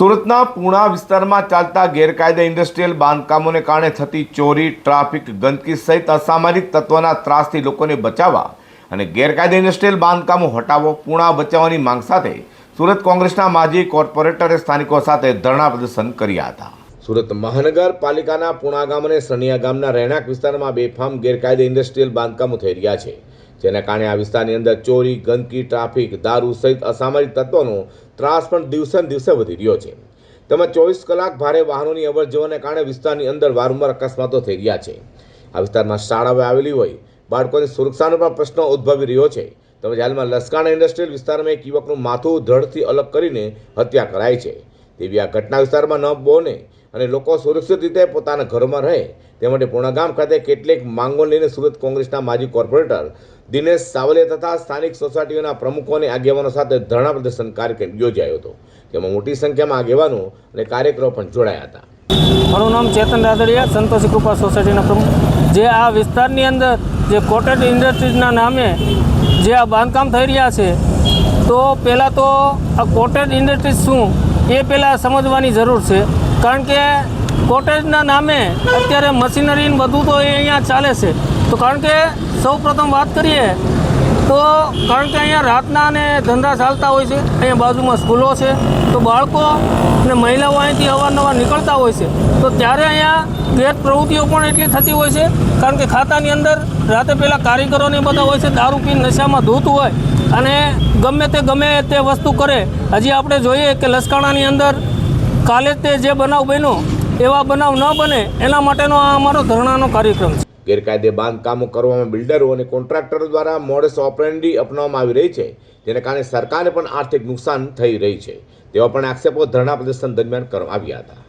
સુરતના પૂણા વિસ્તારમાં ચાલતા ગેરકાયદે ઇન્ડસ્ટ્રીયલ બાંધકામોને કારણે થતી ચોરી, ટ્રાફિક, ગંદકી સહિત અસામાજિક તત્વોના ત્રાસથી લોકોને બચાવવા અને ગેરકાયદે ઇન્ડસ્ટ્રીયલ બાંધકામો હટાવો પૂણા બચાવવાની માંગ સાથે સુરત કોંગ્રેસના માજી કોર્પોરેટરે સ્થાનિકો સાથે ધરણા પ્રદર્શન કર્યા હતા. સુરત મહાનગરપાલિકાના પૂણા ગામ અને સણિયા ગામના રહેણાંક વિસ્તારમાં બેફામ ગેરકાયદે ઇન્ડસ્ટ્રીયલ બાંધકામો થઈ રહ્યા છે. જેના કારણે આ વિસ્તારની અંદર ચોરી, ગંદકી, ટ્રાફિક, દારૂ સહિત અસામાજિક તત્વોનો ત્રાસ પણ દિવસે દિવસે વધી રહ્યો છે. તેમાં ચોવીસ કલાક ભારે વાહનોની અવર જવરને કારણે વિસ્તારની અંદર વારંવાર અકસ્માતો થઈ રહ્યા છે. આ વિસ્તારમાં શાળાઓ આવેલી હોય. બાળકોની સુરક્ષાનો પણ પ્રશ્ન ઉદ્ભવી રહ્યો છે. તેમજ હાલમાં લસકાણા ઇન્ડસ્ટ્રીયલ વિસ્તારમાં એક યુવકનું માથું ધડથી અલગ કરીને હત્યા કરાઈ છે. તેવી આ ઘટના વિસ્તારમાં ન બોને અને લોકો સુરક્ષિત રીતે પોતાના ઘરમાં રહે. તે માટે પૂર્ણાગામ ખાતે કેટલીક માંગો લઈને સુરત કોંગ્રેસના માજી કોર્પોરેટર દિનેશ સાવલિયા તથા સ્થાનિક સોસાયટીઓના પ્રમુખો અને આગેવાનો સાથે ધરણા પ્રદર્શન કાર્યક્રમ યોજાયો હતો, જેમાં મોટી સંખ્યામાં આગેવાનો અને કાર્યકરો પણ જોડાયા હતા. મારું નામ ચેતન રાદડિયા, સંતોષી કૃપા સોસાયટીના પ્રમુખ. જે આ વિસ્તારની અંદર જે કોટેડ ઇન્ડસ્ટ્રીઝના નામે જે આ બાંધકામ થઈ રહ્યા છે, તો પહેલાં તો આ કોટેડ ઇન્ડસ્ટ્રીઝ શું એ પહેલાં સમજવાની જરૂર છે. કારણ કે કોટેજના નામે અત્યારે મશીનરી બધું તો એ અહીંયા ચાલે છે. તો કારણ કે સૌ પ્રથમ વાત કરીએ તો કારણ કે અહીંયા રાતના અને ધંધા ચાલતા હોય છે. અહીંયા બાજુમાં સ્કૂલો છે. તો બાળકો અને મહિલાઓ અહીંથી અવારનવાર નીકળતા હોય છે. તો ત્યારે અહીંયા ગેર પ્રવૃત્તિઓ પણ એટલી થતી હોય છે. કારણ કે ખાતાની અંદર રાતે પહેલાં કારીગરોને બધા હોય છે, દારૂ પી નશામાં ધૂત હોય અને ગમે તે ગમે તે વસ્તુ કરે. હજી આપણે જોઈએ કે લસકાણાની અંદર કાલે તે જે બનાવ બન્યો એવા બનાવ ન બને, એના માટેનો આ અમારો ધરણાનો કાર્યક્રમ છે. ગેરકાયદે બાંધકામો કરવામાં બિલ્ડરો અને કોન્ટ્રાક્ટરો દ્વારા મોડસ ઓપરેન્ડી અપનાવવામાં આવી રહી છે, જેને કારણે સરકારને પણ આર્થિક નુકસાન થઈ રહી છે. તેવા પણ આક્ષેપો ધરણા પ્રદર્શન દરમિયાન કરવામાં આવ્યા હતા.